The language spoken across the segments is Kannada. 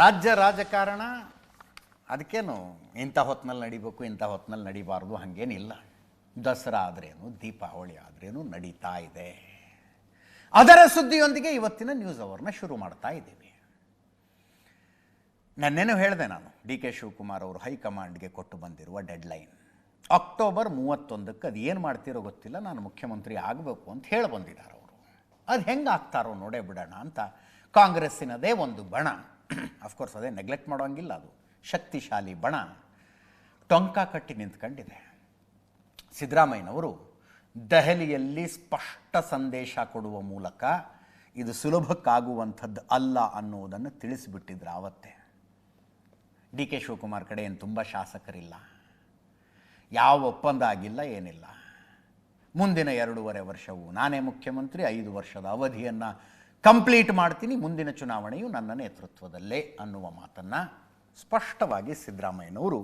ರಾಜ್ಯ ರಾಜಕಾರಣ, ಅದಕ್ಕೇನು ಇಂಥ ಹೊತ್ತಿನಲ್ಲಿ ನಡಿಬೇಕು, ಇಂಥ ಹೊತ್ತಿನಲ್ಲಿ ನಡಿಬಾರ್ದು, ಹಾಗೇನಿಲ್ಲ. ದಸರಾ ಆದ್ರೇನು, ದೀಪಾವಳಿ ಆದ್ರೇನು ನಡೀತಾ ಇದೆ. ಅದರ ಸುದ್ದಿಯೊಂದಿಗೆ ಇವತ್ತಿನ ನ್ಯೂಸ್ ಅವರ್ನ ಶುರು ಮಾಡ್ತಾ ಇದ್ದೀವಿ. ನನ್ನೇನು ಹೇಳಿದೆ ನಾನು, ಡಿ ಕೆ ಶಿವಕುಮಾರ್ ಅವರು ಹೈಕಮಾಂಡ್ಗೆ ಕೊಟ್ಟು ಬಂದಿರುವ ಡೆಡ್ಲೈನ್ ಅಕ್ಟೋಬರ್ ಮೂವತ್ತೊಂದಕ್ಕೆ ಅದು ಏನು ಮಾಡ್ತಿರೋ ಗೊತ್ತಿಲ್ಲ, ನಾನು ಮುಖ್ಯಮಂತ್ರಿ ಆಗಬೇಕು ಅಂತ ಹೇಳಿ ಬಂದಿದ್ದಾರೆ ಅವರು. ಅದು ಹೆಂಗೆ ಆಗ್ತಾರೋ ನೋಡೇ ಬಿಡೋಣ ಅಂತ ಕಾಂಗ್ರೆಸ್ಸಿನದೇ ಒಂದು ಬಣ. ಅಫ್ಕೋರ್ಸ್ ಅದೇ ನೆಗ್ಲೆಕ್ಟ್ ಮಾಡೋಂಗಿಲ್ಲ ಅದು. ಶಕ್ತಿಶಾಲಿ ಬಣ. ಟೊಂಕ ಕಟ್ಟಿ ನಿಂತ್ಕೊಂಡಿದೆ. ಸಿದ್ದರಾಮಯ್ಯನವರು ದೆಹಲಿಯಲ್ಲಿ ಸ್ಪಷ್ಟ ಸಂದೇಶ ಕೊಡುವ ಮೂಲಕ ಇದು ಸುಲಭಕ್ಕಾಗುವಂಥದ್ದು ಅಲ್ಲ ಅನ್ನುವುದನ್ನು ತಿಳಿಸಿಬಿಟ್ಟಿದ್ರು ಆವತ್ತೇ. ಡಿ ಕೆ ಶಿವಕುಮಾರ್ ಕಡೆ ಏನು ತುಂಬ ಶಾಸಕರಿಲ್ಲ. ಯಾವ ಒಪ್ಪಂದ ಆಗಿಲ್ಲ, ಏನಿಲ್ಲ. ಮುಂದಿನ ಎರಡೂವರೆ ವರ್ಷವು ನಾನೇ ಮುಖ್ಯಮಂತ್ರಿ, ಐದು ವರ್ಷದ ಅವಧಿಯನ್ನು ಕಂಪ್ಲೀಟ್ ಮಾಡ್ತೀನಿ, ಮುಂದಿನ ಚುನಾವಣೆಯು ನನ್ನ ನೇತೃತ್ವದಲ್ಲೇ ಅನ್ನುವ ಮಾತನ್ನು ಸ್ಪಷ್ಟವಾಗಿ ಸಿದ್ದರಾಮಯ್ಯನವರು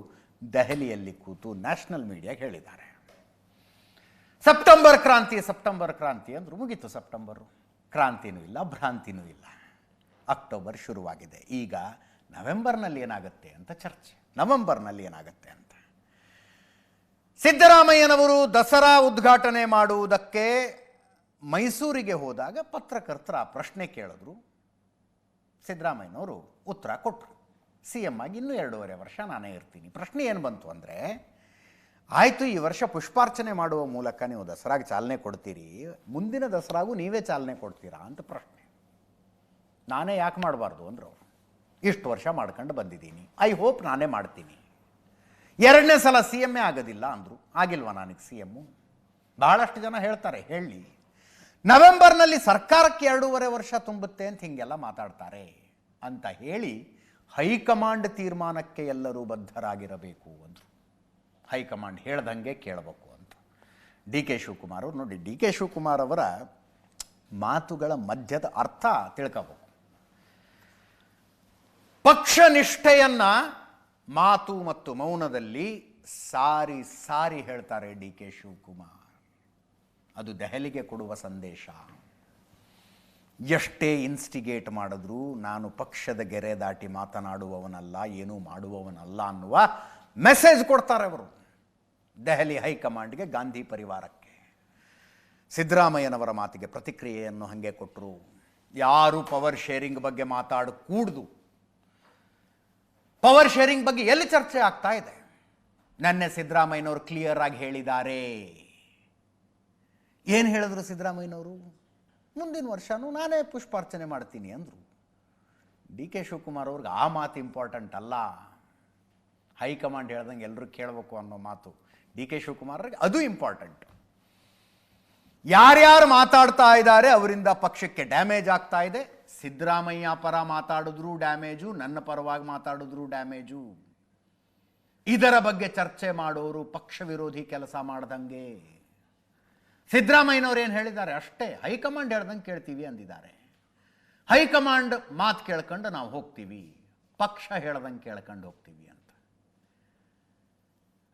ದೆಹಲಿಯಲ್ಲಿ ಕೂತು ನ್ಯಾಷನಲ್ ಮೀಡಿಯಾಗೆ ಹೇಳಿದ್ದಾರೆ. ಸೆಪ್ಟೆಂಬರ್ ಕ್ರಾಂತಿ ಸೆಪ್ಟೆಂಬರ್ ಕ್ರಾಂತಿ ಅಂದರು ಮುಗೀತು ಸೆಪ್ಟೆಂಬರು. ಕ್ರಾಂತಿನೂ ಇಲ್ಲ, ಭ್ರಾಂತಿನೂ ಇಲ್ಲ. ಅಕ್ಟೋಬರ್ ಶುರುವಾಗಿದೆ. ಈಗ ನವೆಂಬರ್ನಲ್ಲಿ ಏನಾಗುತ್ತೆ ಅಂತ ಚರ್ಚೆ. ನವೆಂಬರ್ನಲ್ಲಿ ಏನಾಗುತ್ತೆ ಅಂತ. ಸಿದ್ದರಾಮಯ್ಯನವರು ದಸರಾ ಉದ್ಘಾಟನೆ ಮಾಡುವುದಕ್ಕೆ ಮೈಸೂರಿಗೆ ಹೋದಾಗ ಪತ್ರಕರ್ತರ ಆ ಪ್ರಶ್ನೆ ಕೇಳಿದ್ರು. ಸಿದ್ದರಾಮಯ್ಯನವರು ಉತ್ತರ ಕೊಟ್ಟರು ಸಿ ಎಂ ಆಗಿ ಇನ್ನೂ ಎರಡೂವರೆ ವರ್ಷ ನಾನೇ ಇರ್ತೀನಿ. ಪ್ರಶ್ನೆ ಏನು ಬಂತು ಅಂದರೆ, ಆಯಿತು, ಈ ವರ್ಷ ಪುಷ್ಪಾರ್ಚನೆ ಮಾಡುವ ಮೂಲಕ ನೀವು ದಸರಾಗೆ ಚಾಲನೆ ಕೊಡ್ತೀರಿ. ಮುಂದಿನ ದಸರಾಗೂ ನೀವೇ ಚಾಲನೆ ಕೊಡ್ತೀರಾ? ಅಂತ ಪ್ರಶ್ನೆ. ನಾನೇ ಯಾಕೆ ಮಾಡಬಾರ್ದು? ಅಂದರು. ಅವರು ಇಷ್ಟು ವರ್ಷ ಮಾಡ್ಕೊಂಡು ಬಂದಿದ್ದೀನಿ. ಐ ಹೋಪ್ ನಾನೇ ಮಾಡ್ತೀನಿ. ಎರಡನೇ ಸಲ ಸಿ ಎಮ್ಮೇ ಆಗೋದಿಲ್ಲ? ಅಂದರು. ಆಗಿಲ್ವಾ ನನಗೆ ಸಿ ಎಮ್ಮು? ಭಾಳಷ್ಟು ಜನ ಹೇಳ್ತಾರೆ, ಹೇಳಿ. ನವೆಂಬರ್ನಲ್ಲಿ ಸರ್ಕಾರಕ್ಕೆ ಎರಡೂವರೆ ವರ್ಷ ತುಂಬುತ್ತೆ ಅಂತ ಹೀಗೆಲ್ಲ ಮಾತಾಡ್ತಾರೆ ಅಂತ ಹೇಳಿ ಹೈಕಮಾಂಡ್ ತೀರ್ಮಾನಕ್ಕೆ ಎಲ್ಲರೂ ಬದ್ಧರಾಗಿರಬೇಕು ಅಂದರು. ಹೈಕಮಾಂಡ್ ಹೇಳ್ದಂಗೆ ಕೇಳಬೇಕು ಅಂತ. ಡಿ ಕೆ ಶಿವಕುಮಾರ್ ಅವರು ನೋಡಿ, ಡಿ ಕೆ ಶಿವಕುಮಾರ್ ಅವರ ಮಾತುಗಳ ಮಧ್ಯದ ಅರ್ಥ ತಿಳ್ಕೋಬೇಕು. ಪಕ್ಷ ನಿಷ್ಠೆಯನ್ನು ಮಾತು ಮತ್ತು ಮೌನದಲ್ಲಿ ಸಾರಿ ಸಾರಿ ಹೇಳ್ತಾರೆ ಡಿ ಕೆ ಶಿವಕುಮಾರ್. ಅದು ದೆಹಲಿಗೆ ಕೊಡುವ ಸಂದೇಶ. ಎಷ್ಟೇ ಇನ್ಸ್ಟಿಗೇಟ್ ಮಾಡಿದ್ರೂ ನಾನು ಪಕ್ಷದ ಗೆರೆ ದಾಟಿ ಮಾತನಾಡುವವನಲ್ಲ, ಏನೂ ಮಾಡುವವನಲ್ಲ ಅನ್ನುವ ಮೆಸೇಜ್ ಕೊಡ್ತಾರೆ ಅವರು. ದೆಹಲಿ ಹೈಕಮಾಂಡ್ಗೆ ಗಾಂಧಿ ಪರಿವಾರಕ್ಕೆ. ಸಿದ್ದರಾಮಯ್ಯನವರ ಮಾತಿಗೆ ಪ್ರತಿಕ್ರಿಯೆಯನ್ನು ಹಾಗೆ ಕೊಟ್ಟರು ಯಾರು ಪವರ್ ಶೇರಿಂಗ್ ಬಗ್ಗೆ ಮಾತಾಡ ಕೂಡ್ದು ಪವರ್ ಶೇರಿಂಗ್ ಬಗ್ಗೆ ಎಲ್ಲಿ ಚರ್ಚೆ ಆಗ್ತಾ ಇದೆ? ನನ್ನೆ ಸಿದ್ದರಾಮಯ್ಯನವರು ಕ್ಲಿಯರ್ ಆಗಿ ಹೇಳಿದ್ದಾರೆ ಏನು ಹೇಳಿದ್ರು ಸಿದ್ದರಾಮಯ್ಯನವರು? ಮುಂದಿನ ವರ್ಷನೂ ನಾನೇ ಪುಷ್ಪಾರ್ಚನೆ ಮಾಡ್ತೀನಿ ಅಂದರು. ಡಿ ಕೆ ಶಿವಕುಮಾರ್ ಅವ್ರಿಗೆ ಆ ಮಾತು ಇಂಪಾರ್ಟೆಂಟ್ ಅಲ್ಲ. ಹೈಕಮಾಂಡ್ ಹೇಳ್ದಂಗೆ ಎಲ್ಲರೂ ಕೇಳಬೇಕು ಅನ್ನೋ ಮಾತು ಡಿ ಕೆ ಶಿವಕುಮಾರ್ಗೆ ಅದು ಇಂಪಾರ್ಟೆಂಟ್ ಯಾರ್ಯಾರು ಮಾತಾಡ್ತಾ ಇದ್ದಾರೆ ಅವರಿಂದ ಪಕ್ಷಕ್ಕೆ ಡ್ಯಾಮೇಜ್ ಆಗ್ತಾ ಇದೆ. ಸಿದ್ದರಾಮಯ್ಯ ಪರ ಮಾತಾಡಿದ್ರು ಡ್ಯಾಮೇಜು ನನ್ನ ಪರವಾಗಿ ಮಾತಾಡಿದ್ರು ಡ್ಯಾಮೇಜು ಇದರ ಬಗ್ಗೆ ಚರ್ಚೆ ಮಾಡೋರು ಪಕ್ಷ ವಿರೋಧಿ ಕೆಲಸ ಮಾಡ್ದಂಗೆ. ಸಿದ್ದರಾಮಯ್ಯನವ್ರು ಏನು ಹೇಳಿದ್ದಾರೆ? ಅಷ್ಟೇ ಹೈಕಮಾಂಡ್ ಹೇಳ್ದಂಗೆ ಕೇಳ್ತೀವಿ ಅಂದಿದ್ದಾರೆ. ಹೈಕಮಾಂಡ್ ಮಾತು ಕೇಳ್ಕೊಂಡು ನಾವು ಹೋಗ್ತೀವಿ ಪಕ್ಷ ಹೇಳ್ದಂಗೆ ಕೇಳ್ಕೊಂಡು ಹೋಗ್ತೀವಿ ಅಂತ.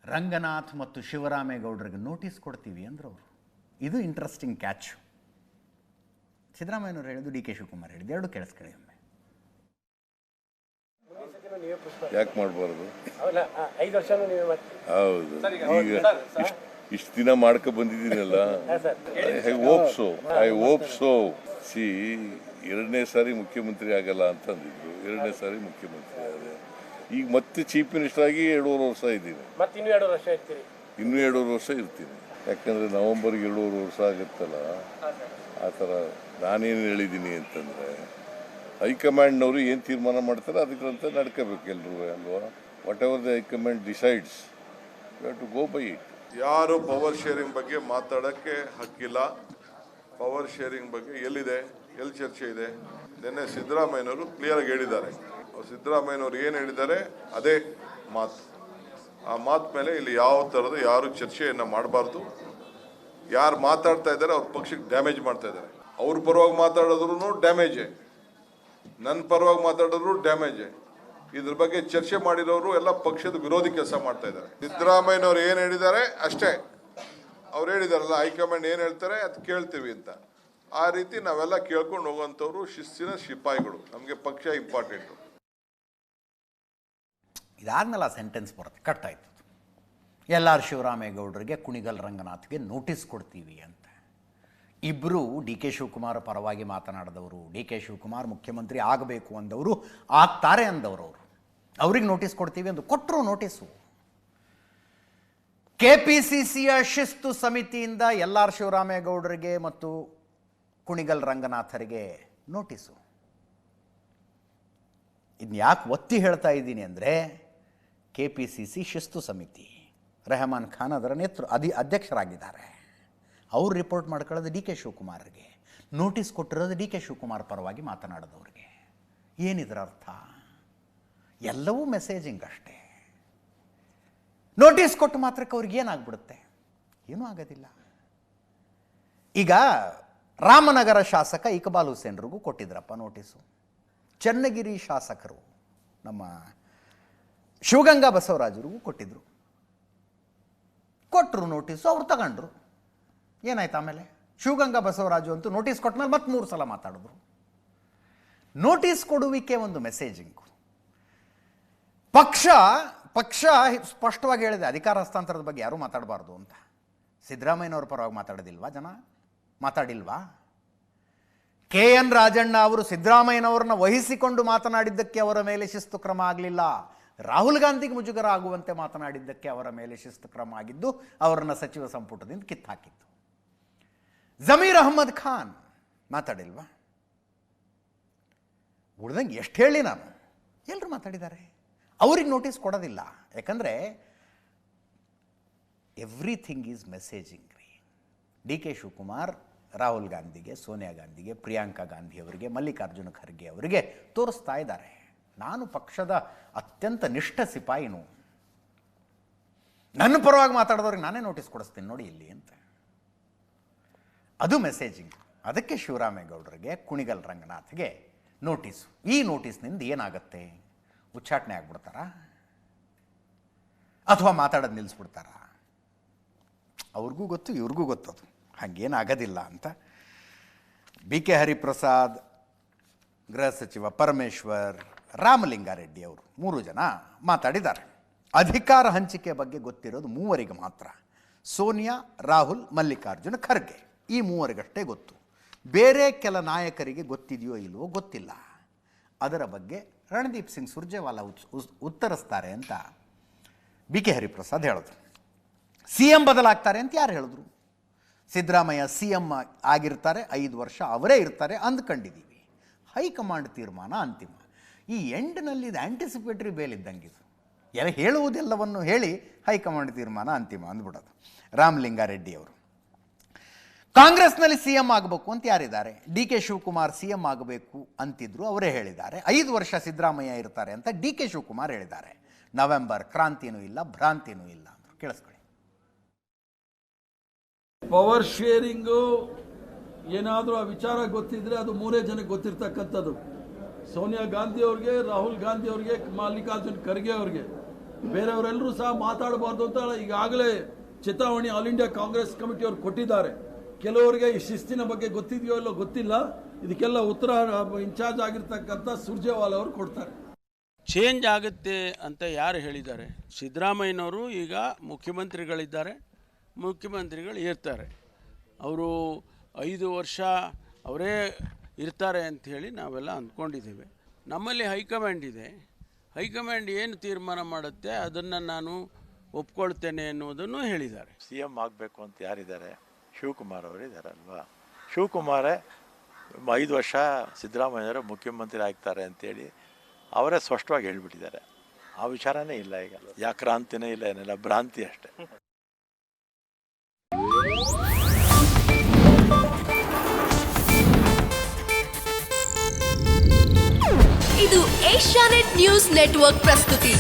ರಂಗನಾಥ್ ಮತ್ತು ಶಿವರಾಮೇಗೌಡರಿಗೆ ನೋಟಿಸ್ ಕೊಡ್ತೀವಿ ಅಂದರು ಅವರು. ಇದು ಇಂಟ್ರೆಸ್ಟಿಂಗ್ ಕ್ಯಾಚ್ ಸಿದ್ದರಾಮಯ್ಯನವ್ರು ಹೇಳಿದ್ದು ಡಿ ಕೆ ಶಿವಕುಮಾರ್ ಹೇಳಿದ್ದು ಎರಡು ಕೇಳಿಸ್ಕೊಳ್ಳಿ ಒಮ್ಮೆ. ಯಾಕೆ ಮಾಡಬಾರ್ದು? ಅವಲ್ಲ ಐದು ವರ್ಷನೂ ನೀವೇ ಮಾಡ್ತೀರಿ. ಹೌದು. ಈಗ ಇಷ್ಟ್ ದಿನ ಮಾಡ್ಕೊ ಬಂದಿದ್ದೀನಲ್ಲ? I hope so I hope so see ಎರಡನೇ ಸಾರಿ ಮುಖ್ಯಮಂತ್ರಿ ಆಗಲ್ಲ ಅಂತಂದಿದ್ರು. ಎರಡನೇ ಸಾರಿ ಮುಖ್ಯಮಂತ್ರಿ ಆದರೆ. ಈಗ ಮತ್ತೆ ಚೀಫ್ ಮಿನಿಸ್ಟರ್ ಆಗಿ ಎರಡೂವರೆ ವರ್ಷ ಇದ್ದೀನಿ. ಇನ್ನೂ ಎರಡೂವರೆ ವರ್ಷ ಇರ್ತೀನಿ. ಯಾಕಂದ್ರೆ ನವೆಂಬರ್ಗೆ ಎರಡೂವರೆ ವರ್ಷ ಆಗುತ್ತಲ್ಲ? ಆ ಥರ ನಾನೇನು ಹೇಳಿದ್ದೀನಿ ಅಂತಂದರೆ ಹೈಕಮಾಂಡ್ನವರು ಏನು ತೀರ್ಮಾನ ಮಾಡ್ತಾರೆ ಅದಕ್ಕಂತ ನಡ್ಕೋಬೇಕು ಎಲ್ಲರೂ ಅಲ್ವಾ? Whatever the high command decides you to go by it ಯಾರು ಪವರ್ ಶೇರಿಂಗ್ ಬಗ್ಗೆ ಮಾತಾಡೋಕ್ಕೆ ಹಕ್ಕಿಲ್ಲ. ಪವರ್ ಶೇರಿಂಗ್ ಬಗ್ಗೆ ಎಲ್ಲಿದೆ? ಎಲ್ಲಿ ಚರ್ಚೆ ಇದೆ? ನಿನ್ನೆ ಸಿದ್ದರಾಮಯ್ಯನವರು ಕ್ಲಿಯರ್ ಆಗಿ ಹೇಳಿದ್ದಾರೆ. ಸಿದ್ದರಾಮಯ್ಯನವರು ಏನು ಹೇಳಿದ್ದಾರೆ? ಅದೇ ಮಾತು. ಆ ಮಾತು ಮೇಲೆ ಇಲ್ಲಿ ಯಾವ ಥರದ ಯಾರು ಚರ್ಚೆಯನ್ನು ಮಾಡಬಾರ್ದು. ಯಾರು ಮಾತಾಡ್ತಾ ಇದ್ದಾರೆ ಅವ್ರ ಪಕ್ಷಕ್ಕೆ ಡ್ಯಾಮೇಜ್ ಮಾಡ್ತಾ ಇದ್ದಾರೆ. ಅವ್ರ ಪರವಾಗಿ ಮಾತಾಡಿದ್ರು ಡ್ಯಾಮೇಜೇ ನನ್ನ ಪರವಾಗಿ ಮಾತಾಡಿದ್ರು ಡ್ಯಾಮೇಜೇ ಇದ್ರ ಬಗ್ಗೆ ಚರ್ಚೆ ಮಾಡಿರೋರು ಎಲ್ಲ ಪಕ್ಷದ ವಿರೋಧಿ ಕೆಲಸ ಮಾಡ್ತಾ ಇದ್ದಾರೆ. ಏನು ಹೇಳಿದ್ದಾರೆ? ಅಷ್ಟೇ. ಅವ್ರು ಹೇಳಿದಾರಲ್ಲ, ಹೈಕಮಾಂಡ್ ಏನು ಹೇಳ್ತಾರೆ ಅದು ಕೇಳ್ತೀವಿ ಅಂತ. ಆ ರೀತಿ ನಾವೆಲ್ಲ ಕೇಳ್ಕೊಂಡು ಹೋಗುವಂಥವ್ರು ಶಿಸ್ತಿನ ಶಿಪಾಯಿಗಳು ನಮಗೆ ಪಕ್ಷ ಇಂಪಾರ್ಟೆಂಟು. ಇದಾದ್ಮೇಲೆ ಆ ಸೆಂಟೆನ್ಸ್ ಬರುತ್ತೆ. ಕಟ್ ಆಯ್ತು ಎಲ್ ಆರ್ ಶಿವರಾಮೇಗೌಡರಿಗೆ ಕುಣಿಗಲ್ ರಂಗನಾಥ್ಗೆ ನೋಟಿಸ್ ಕೊಡ್ತೀವಿ ಅಂತ. ಇಬ್ಬರು ಡಿ ಕೆ ಶಿವಕುಮಾರ್ ಪರವಾಗಿ ಮಾತನಾಡಿದವರು, ಡಿ ಕೆ ಶಿವಕುಮಾರ್ ಮುಖ್ಯಮಂತ್ರಿ ಆಗಬೇಕು ಅಂದವರು, ಆಗ್ತಾರೆ ಅಂದವರು ಅವರು. ಅವ್ರಿಗೆ ನೋಟಿಸ್ ಕೊಡ್ತೀವಿ ಅಂದು ಕೊಟ್ಟರು ನೋಟಿಸು ಕೆ ಪಿ ಸಿ ಸಿಯ ಶಿಸ್ತು ಸಮಿತಿಯಿಂದ ಎಲ್ ಆರ್ ಶಿವರಾಮೇಗೌಡರಿಗೆ ಮತ್ತು ಕುಣಿಗಲ್ ರಂಗನಾಥರಿಗೆ ನೋಟಿಸು ಇದನ್ನ ಯಾಕೆ ಒತ್ತಿ ಹೇಳ್ತಾ ಇದ್ದೀನಿ ಅಂದರೆ ಕೆ ಪಿ ಸಿ ಸಿ ಶಿಸ್ತು ಸಮಿತಿ, ರೆಹಮಾನ್ ಖಾನ್ ಅದರ ನೇತೃ, ಅಧಿ, ಅಧ್ಯಕ್ಷರಾಗಿದ್ದಾರೆ. ಅವ್ರು ರಿಪೋರ್ಟ್ ಮಾಡ್ಕೊಳ್ಳೋದು ಡಿ ಕೆ ಶಿವಕುಮಾರ್ಗೆ. ನೋಟಿಸ್ ಕೊಟ್ಟಿರೋದು ಡಿ ಕೆ ಶಿವಕುಮಾರ್ ಪರವಾಗಿ ಮಾತನಾಡೋದವ್ರಿಗೆ. ಏನಿದ್ರ ಅರ್ಥ? ಎಲ್ಲವೂ ಮೆಸೇಜಿಂಗ್ ಅಷ್ಟೇ. ನೋಟಿಸ್ ಕೊಟ್ಟು ಮಾತ್ರಕ್ಕೆ ಅವ್ರಿಗೆ ಏನಾಗ್ಬಿಡುತ್ತೆ? ಏನೂ ಆಗೋದಿಲ್ಲ. ಈಗ ರಾಮನಗರ ಶಾಸಕ ಇಕ್ಬಾಲ್ ಹುಸೇನ್ರಿಗೂ ಕೊಟ್ಟಿದ್ರಪ್ಪ ನೋಟಿಸು ಚನ್ನಗಿರಿ ಶಾಸಕರು ನಮ್ಮ ಶಿವಗಂಗಾ ಬಸವರಾಜರಿಗೂ ಕೊಟ್ಟಿದ್ರು. ಕೊಟ್ಟರು ನೋಟಿಸು ಅವ್ರು ತಗೊಂಡ್ರು. ಏನಾಯ್ತು ಆಮೇಲೆ? ಶಿವಗಂಗಾ ಬಸವರಾಜು ಅಂತೂ ನೋಟಿಸ್ ಕೊಟ್ಮೇಲೆ ಮತ್ತೆ ಮೂರು ಸಲ ಮಾತಾಡಿದ್ರು. ನೋಟಿಸ್ ಕೊಡುವಿಕೆ ಒಂದು ಮೆಸೇಜಿಂಗು ಪಕ್ಷ ಪಕ್ಷ ಸ್ಪಷ್ಟವಾಗಿ ಹೇಳಿದೆ, ಅಧಿಕಾರ ಹಸ್ತಾಂತರದ ಬಗ್ಗೆ ಯಾರೂ ಮಾತಾಡಬಾರ್ದು ಅಂತ. ಸಿದ್ದರಾಮಯ್ಯನವ್ರ ಪರವಾಗಿ ಮಾತಾಡೋದಿಲ್ವಾ ಜನ? ಮಾತಾಡಿಲ್ವಾ? ಕೆ ಎನ್ ರಾಜಣ್ಣ ಅವರು ಸಿದ್ದರಾಮಯ್ಯನವರನ್ನ ವಹಿಸಿಕೊಂಡು ಮಾತನಾಡಿದ್ದಕ್ಕೆ ಅವರ ಮೇಲೆ ಶಿಸ್ತು ಕ್ರಮ ಆಗಲಿಲ್ಲ. ರಾಹುಲ್ ಗಾಂಧಿಗೆ ಮುಜುಗರ ಆಗುವಂತೆ ಮಾತನಾಡಿದ್ದಕ್ಕೆ ಅವರ ಮೇಲೆ ಶಿಸ್ತು ಕ್ರಮ ಆಗಿದ್ದು, ಅವರನ್ನು ಸಚಿವ ಸಂಪುಟದಿಂದ ಕಿತ್ತಾಕಿತ್ತು. ಜಮೀರ್ ಅಹಮ್ಮದ್ ಖಾನ್. ಮಾತಾಡಿಲ್ವಾ? ಉಳ್ದಂಗೆ ಎಷ್ಟು ಹೇಳಿ ನಾನು. ಎಲ್ಲರೂ ಮಾತಾಡಿದ್ದಾರೆ. ಅವ್ರಿಗೆ ನೋಟಿಸ್ ಕೊಡೋದಿಲ್ಲ. ಯಾಕಂದರೆ ಎವ್ರಿಥಿಂಗ್ ಈಸ್ ಮೆಸೇಜಿಂಗ್ ರೀ. ಡಿ ಕೆ ಶಿವಕುಮಾರ್, ರಾಹುಲ್ ಗಾಂಧಿಗೆ, ಸೋನಿಯಾ ಗಾಂಧಿಗೆ, ಪ್ರಿಯಾಂಕಾ ಗಾಂಧಿ ಅವರಿಗೆ, ಮಲ್ಲಿಕಾರ್ಜುನ ಖರ್ಗೆ ಅವರಿಗೆ ತೋರಿಸ್ತಾ ಇದ್ದಾರೆ. ನಾನು ಪಕ್ಷದ ಅತ್ಯಂತ ನಿಷ್ಠ ಸಿಪಾಯಿನೂ. ನನ್ನ ಪರವಾಗಿ ಮಾತಾಡಿದವ್ರಿಗೆ ನಾನೇ ನೋಟಿಸ್ ಕೊಡಿಸ್ತೀನಿ ನೋಡಿ ಇಲ್ಲಿ ಅಂತ. ಅದು ಮೆಸೇಜಿಂಗ್ ಅದಕ್ಕೆ ಶಿವರಾಮೇಗೌಡರಿಗೆ ಕುಣಿಗಲ್ ರಂಗನಾಥ್ಗೆ ನೋಟಿಸು ಈ ನೋಟಿಸ್ನಿಂದ ಏನಾಗತ್ತೆ? ಉಚ್ಚಾಟನೆ ಆಗ್ಬಿಡ್ತಾರಾ? ಅಥವಾ ಮಾತಾಡೋದು ನಿಲ್ಲಿಸ್ಬಿಡ್ತಾರಾ ಅವ್ರಿಗೂ ಗೊತ್ತು, ಇವ್ರಿಗೂ ಗೊತ್ತು ಅದು. ಹಾಗೇನಾಗೋದಿಲ್ಲ ಅಂತ. ಬಿ ಕೆ ಹರಿಪ್ರಸಾದ್, ಗೃಹ ಸಚಿವ ಪರಮೇಶ್ವರ್, ರಾಮಲಿಂಗಾರೆಡ್ಡಿ ಅವರು ಮೂರು ಜನ ಮಾತಾಡಿದ್ದಾರೆ. ಅಧಿಕಾರ ಹಂಚಿಕೆ ಬಗ್ಗೆ ಗೊತ್ತಿರೋದು ಮೂವರಿಗೆ ಮಾತ್ರ. ಸೋನಿಯಾ, ರಾಹುಲ್, ಮಲ್ಲಿಕಾರ್ಜುನ ಖರ್ಗೆ. ಈ ಮೂವರಿಗಷ್ಟೇ ಗೊತ್ತು. ಬೇರೆ ಕೆಲ ನಾಯಕರಿಗೆ ಗೊತ್ತಿದೆಯೋ ಇಲ್ವೋ ಗೊತ್ತಿಲ್ಲ. ಅದರ ಬಗ್ಗೆ ರಣದೀಪ್ ಸಿಂಗ್ ಸುರ್ಜೇವಾಲಾ ಉತ್ತರಿಸ್ತಾರೆ ಅಂತ ಬಿ ಕೆ ಹರಿಪ್ರಸಾದ್ ಹೇಳಿದ್ರು ಸಿ ಎಂ ಬದಲಾಗ್ತಾರೆ ಅಂತ ಯಾರು ಹೇಳಿದ್ರು? ಸಿದ್ದರಾಮಯ್ಯ ಸಿ ಎಂ ಆಗಿರ್ತಾರೆ, ಐದು ವರ್ಷ ಅವರೇ ಇರ್ತಾರೆ ಅಂದ್ಕೊಂಡಿದ್ದೀವಿ ಹೈಕಮಾಂಡ್ ತೀರ್ಮಾನ ಅಂತಿಮ. ಈ ಎಂಡ್ನಲ್ಲಿ ಇದು ಆ್ಯಂಟಿಸಿಪೇಟ್ರಿ ಬೇಲ್ ಇದ್ದಂಗಿದು. ಎಲ್ಲ ಹೇಳುವುದೆಲ್ಲವನ್ನು ಹೇಳಿ ಹೈಕಮಾಂಡ್ ತೀರ್ಮಾನ ಅಂತಿಮ ಅಂದ್ಬಿಡೋದು. ರಾಮಲಿಂಗಾರೆಡ್ಡಿ ಅವರು. ಕಾಂಗ್ರೆಸ್ನಲ್ಲಿ ಸಿ ಎಂ ಆಗಬೇಕು ಅಂತ ಯಾರಿದ್ದಾರೆ? D K Shivakumar C M ಆಗಬೇಕು ಅಂತಿದ್ರು, ಅವರೇ ಹೇಳಿದ್ದಾರೆ. ಐದು ವರ್ಷ ಸಿದ್ದರಾಮಯ್ಯ ಇರ್ತಾರೆ ಅಂತ ಡಿ ಕೆ ಶಿವಕುಮಾರ್ ಹೇಳಿದ್ದಾರೆ. ನವೆಂಬರ್, ಕ್ರಾಂತಿನೂ ಇಲ್ಲ, ಭ್ರಾಂತಿನೂ ಇಲ್ಲ ಅಂತ ಕೇಳಿಸ್ಕೊಳ್ಳಿ. ಪವರ್ ಶೇರಿಂಗು ಏನಾದರೂ ಆ ವಿಚಾರ ಗೊತ್ತಿದ್ರೆ ಅದು ಮೂರೇ ಜನಕ್ಕೆ ಗೊತ್ತಿರ್ತಕ್ಕಂಥದ್ದು. ಸೋನಿಯಾ ಗಾಂಧಿ ಅವ್ರಿಗೆ, ರಾಹುಲ್ ಗಾಂಧಿ ಅವ್ರಿಗೆ, ಮಲ್ಲಿಕಾರ್ಜುನ್ ಖರ್ಗೆ ಅವ್ರಿಗೆ. ಬೇರೆಯವರೆಲ್ಲರೂ ಸಹ ಮಾತಾಡಬಾರ್ದು ಅಂತ ಈಗಾಗಲೇ ಚೇತಾವಣಿ ಆಲ್ ಇಂಡಿಯಾ ಕಾಂಗ್ರೆಸ್ ಕಮಿಟಿ ಅವ್ರು ಕೊಟ್ಟಿದ್ದಾರೆ. ಕೆಲವರಿಗೆ ಈ ಶಿಸ್ತಿನ ಬಗ್ಗೆ ಗೊತ್ತಿದೆಯೋ ಇಲ್ಲೋ ಗೊತ್ತಿಲ್ಲ. ಇದಕ್ಕೆಲ್ಲ ಉತ್ತರ ಇನ್ಚಾರ್ಜ್ ಆಗಿರ್ತಕ್ಕಂಥ ಸುರ್ಜೇವಾಲ ಅವರು ಕೊಡ್ತಾರೆ. ಚೇಂಜ್ ಆಗುತ್ತೆ ಅಂತ ಯಾರು ಹೇಳಿದ್ದಾರೆ? ಸಿದ್ದರಾಮಯ್ಯನವರು ಈಗ ಮುಖ್ಯಮಂತ್ರಿಗಳಿದ್ದಾರೆ. ಮುಖ್ಯಮಂತ್ರಿಗಳು ಇರ್ತಾರೆ. ಅವರು ಐದು ವರ್ಷ ಅವರೇ ಇರ್ತಾರೆ ಅಂತ ಹೇಳಿ ನಾವೆಲ್ಲ ಅಂದ್ಕೊಂಡಿದ್ದೇವೆ. ನಮ್ಮಲ್ಲಿ ಹೈಕಮಾಂಡ್ ಇದೆ. ಹೈಕಮಾಂಡ್ ಏನು ತೀರ್ಮಾನ ಮಾಡುತ್ತೆ ಅದನ್ನು ನಾನು ಒಪ್ಕೊಳ್ತೇನೆ ಅನ್ನೋದನ್ನು ಹೇಳಿದ್ದಾರೆ. ಸಿ ಎಂ ಆಗಬೇಕು ಅಂತ ಯಾರಿದ್ದಾರೆ? ಶಿವಕುಮಾರ್ ಅವರು ಇದ್ದಾರಲ್ವಾ ಶಿವಕುಮಾರೇ ಐದು ವರ್ಷ ಸಿದ್ದರಾಮಯ್ಯವರು ಮುಖ್ಯಮಂತ್ರಿ ಆಗ್ತಾರೆ ಅಂತೇಳಿ ಅವರೇ ಸ್ಪಷ್ಟವಾಗಿ ಹೇಳಿಬಿಟ್ಟಿದ್ದಾರೆ. ಆ ವಿಚಾರನೇ ಇಲ್ಲ ಈಗ. ಯಾ ಕ್ರಾಂತಿನೇ ಇಲ್ಲ, ಏನಿಲ್ಲ, ಭ್ರಾಂತಿ ಅಷ್ಟೇ. ಇದು ಏಷ್ಯಾನೆಟ್ ನ್ಯೂಸ್ ನೆಟ್ವರ್ಕ್ ಪ್ರಸ್ತುತಿ.